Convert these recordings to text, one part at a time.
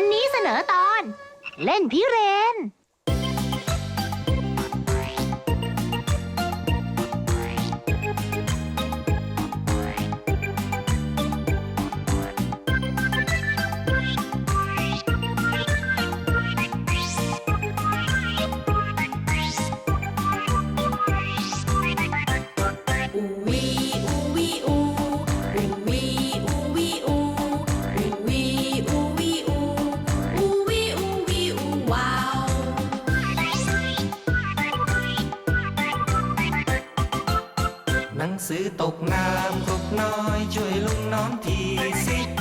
วันนี้เสนอตอน เล่นพิเรน หนังสือตกน้ำตกน้อย ช่วยลุงน้องทีสิ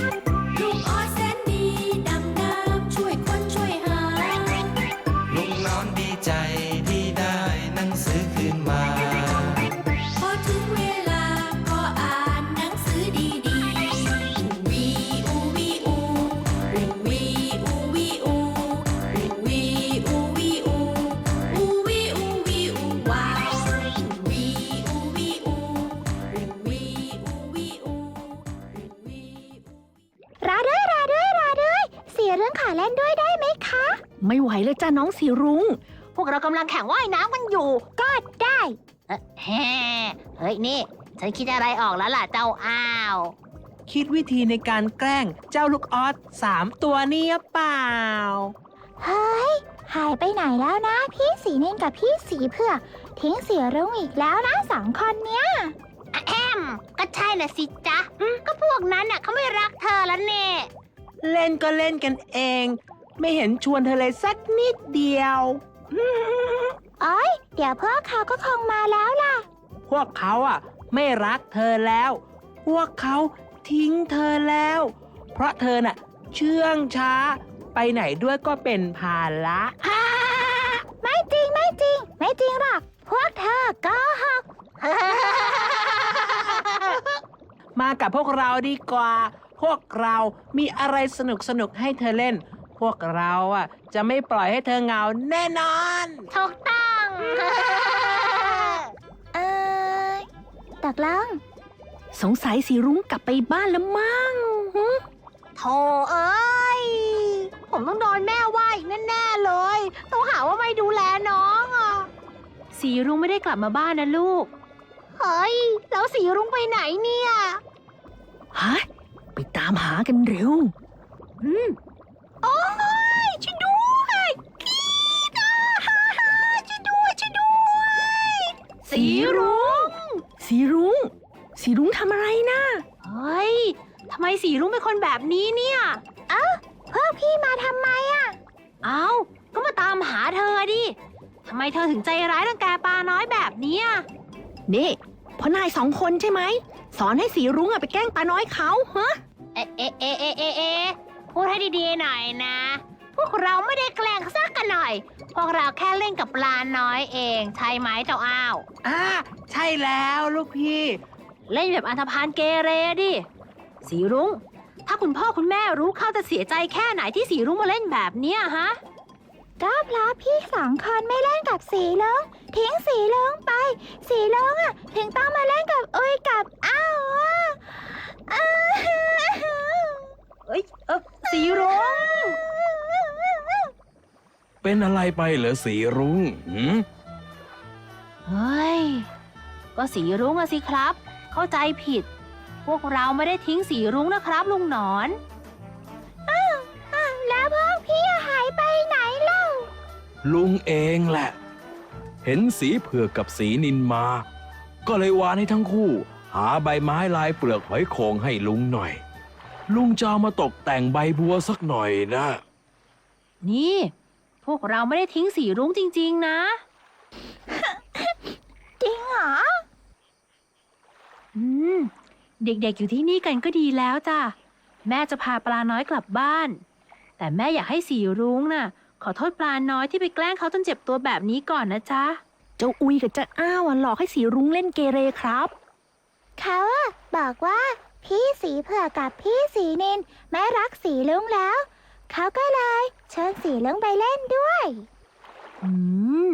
เลยจ้าน้องสีรุง้ง พวกเรากำลังแข่งว่ายน้ำกันอยู่ ก็ได้ เอ่อแฮ่เฮ้ยนี่ ฉันคิดอะไรออกแล้วล่ะเจ้าอ้าว คิดวิธีในการแกล้งเจ้าลูกออสสามตัวนี้หรือเปล่า เฮ้ย หายไปไหนแล้วนะ พี่สีเนนกับพี่สีเผือกทิ้งเสียรุ้งอีกแล้วนะสองคนเนี้ย แอมก็ใช่น่ะสิจ๊ะอืมก็พวกนั้นน่ะเขาไม่รักเธอแล้วเน่เล่นก็เล่นกันเอง ไม่เห็นชวนเธอเลยสักนิดเดียวโอ้ยเดี๋ยวพวกเขาก็คงมาแล้วล่ะ พวกเขาอะ ไม่รักเธอแล้ว พวกเขาทิ้งเธอแล้ว เพราะเธอน่ะ เชื่องช้า ไปไหนด้วยก็เป็นภาระไม่จริงไม่จริง ไม่จริงหรอก พวกเธอก็หก มากับพวกเราดีกว่า พวกเรามีอะไรสนุกสนุกๆให้เธอเล่น พวกเราอะจะไม่ปล่อยให้เธอเหงาแน่นอน ถูกต้อง เออตกลงสงสัยสีรุ้งกลับไปบ้านแล้วมั้งหึโธ่เอ้ย ผมต้องโดนแม่ว่าอีกแน่ๆเลย ต้องหาว่าไม่ดูแลน้องอะ สีรุ้งไม่ได้กลับมาบ้านนะลูก เฮ้ย แล้วสีรุ้งไปไหนเนี่ย ฮะ ไปตามหากันเร็ว อืม สีรุ้งสีรุ้ง สีรุ้งทำอะไรนะเฮ้ยทำไมสีรุ้งเป็นคนแบบนี้เนี่ยพวกพี่มาทำไมอะเอ้าก็มาตามหาเธอดิทำไมเธอถึงใจร้ายรังแกปลาน้อยแบบเนี้ยนี่เพราะนายสองคนใช่ไหม สอนให้สีรุ้งอะไปแกล้งปลาน้อยเขาฮะเอะเอะเอะเอะเอะเอะพูดให้ดีๆหน่อยนะ พวกเราไม่ได้แกล้งซักกันหน่อย พวกเราแค่เล่นกับปลาน้อยเอง ใช่ไหมเจ้าอ้าว อ่าใช่แล้วลูกพี่ เล่นแบบอันธพาลเกเรดิ สีรุ้ง ถ้าคุณพ่อคุณแม่รู้เข้าจะเสียใจแค่ไหนที่สีรุ้งมาเล่นแบบเนี้ยฮะ ก็เพราะพี่สองคนไม่เล่นกับสีลุงทิ้งสีลุงไป สีลุงอะถึงต้องมาเล่นกับอุ้ยกับอ้าวอะอ้าว เอ้ยเออสีรุ้ง เป็นอะไรไปเหรอสีรุ้งหืมเฮ้ย ก็สีรุ้งอะสิครับ เข้าใจผิด พวกเราไม่ได้ทิ้งสีรุ้งนะครับ ลุงหนอนอ้าวแล้วพวกพี่อะหายไปไหนเล่าลุงเองแหละ เห็นสีเผือกกับสีนินมา ก็เลยวานให้ทั้งคู่ หาใบไม้ลายเปลือกหอยโขงให้ลุงหน่อย ลุงจะเอามาตกแต่งใบบัวสักหน่อยนะ นี่ พวกเราไม่ได้ทิ้งสีรุ้งจริง ๆ นะ จริงเหรอ อืม เด็กๆอยู่ที่นี่กันก็ดีแล้วจ้ะ แม่จะพาปลาน้อยกลับบ้าน แต่แม่อยากให้สีรุ้งน่ะ ขอโทษปลาน้อยที่ไปแกล้งเขาจนเจ็บตัวแบบนี้ก่อนนะจ๊ะ เจ้าอุยกับเจ้าอ้าวอะหลอกให้สีรุ้งเล่นเกเรครับ เขาอะบอกว่า พี่สีเผือกกับพี่สีนินไม่รักสีลุงแล้ว เขาก็เลยเชิญสีลุงไปเล่นด้วย อืม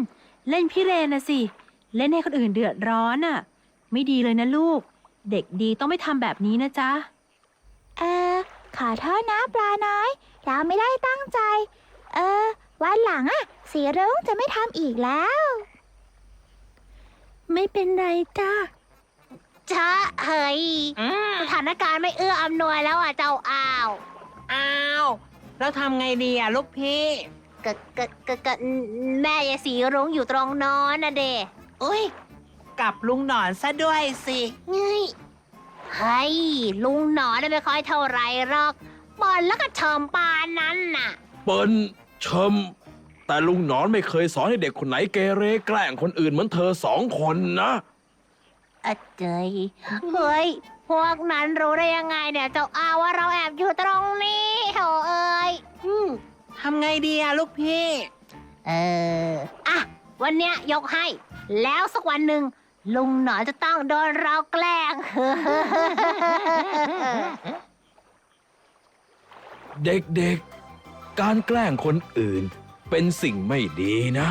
เล่นพี่เรนนะสิ เล่นให้คนอื่นเดือดร้อนน่ะ ไม่ดีเลยนะลูก เด็กดีต้องไม่ทำแบบนี้นะจ๊ะ เออ ขอโทษนะปลาน้อย เราไม่ได้ตั้งใจ เออ วันหลังอะสีรุ้งจะไม่ทำอีกแล้ว ไม่เป็นไรจ้าจ้าเฮ้ย อืมสถานการณ์ไม่เอื้ออำนวยแล้วอะเจ้าอ้าว อ้าว แล้วทำไงดีอะลูกพี่ กะกะกะกะแม่ยายสีรุ้งอยู่ตรงโนอนนะเดอุ้ยกลับลุงหนอนซะด้วยสิเฮ้ยเฮ้ยลุงหนอนน่ะไม่ค่อยเท่าไหรหรอกบอลแล้วก็เชิมปานนั้นน่ะ เปิ้นเชิมแต่ลุงหนอนไม่เคยสอนให้เด็กคนไหนเกเรแกล้งคนอื่นเหมือนเธอสองคนนะ อะเจยเฮ้ย พวกนั้นรู้ได้ยังไงเนี่ย เจ้าอาว่าเราแอบอยู่ตรงนี้โถเอ้ยอืม ทำไงดีอะลูกพี่ เออ อะ วันเนี้ยยกให้ แล้วสักวันหนึ่งลุงหนอนจะต้องโดนเราแกล้ง เด็กๆ การแกล้งคนอื่น เป็นสิ่งไม่ดีนะ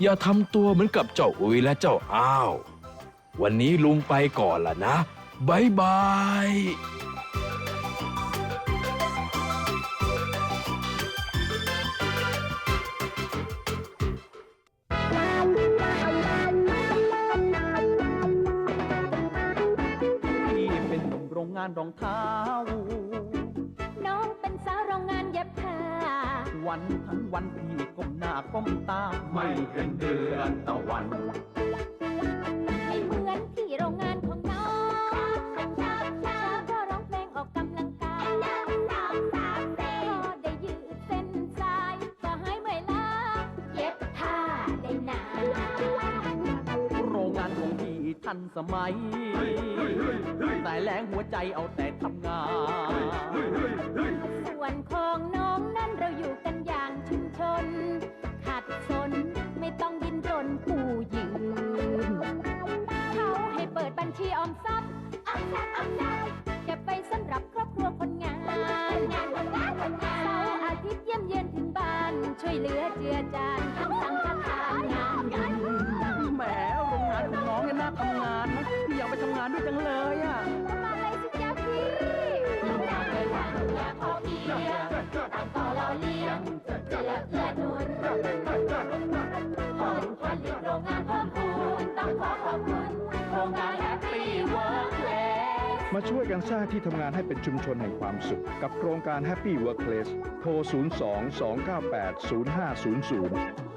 อย่าทำตัวเหมือนกับเจ้าอุยและเจ้าอ้าว วันนี้ลุงไปก่อนละนะบายบาย งงานรองเท้า น้องเป็นสาวโรงงานเย็บผ้า วันทั้งวันพี่ก้มหน้าก้มตา ไม่เห็นเดือนตะวัน ทันสมัย แต่แรงหัวใจเอาแต่ทำงาน ส่วนของน้องนั้นเราอยู่กันอย่างชุมชน ขัดสนไม่ต้องดิ้นรนผู้ยืนเขาให้เปิดบัญชีออมทรัพย์ออมทรัพย์ออมทรัพย์เก็บไปสำหรับครอบครัวคนงานงานคนงานคนงานเสาร์อาทิตย์เยี่ยมเยือนถึงบ้าน ช่วยเหลือเจือจานทำสังฆ ของน้องเนี่ยน่าทำงานนะพี่อยากไปทำงานด้วยจังเลยอะมาเลยสิจ๊ะพี่เรายากเลยว่าอยากพอเพียงต่างต่อเราเลี้ยงเจือเพื่อหนุนผลผลิตโรงงานเพิ่มพูนต้องขอขอบคุณโครงงานแฮปปี้เวิร์กเพลสมาช่วยกันสร้างที่ทำงานให้เป็นชุมชนแห่งความสุข กับโครงการ Happy Workplace โทร 02 298 0500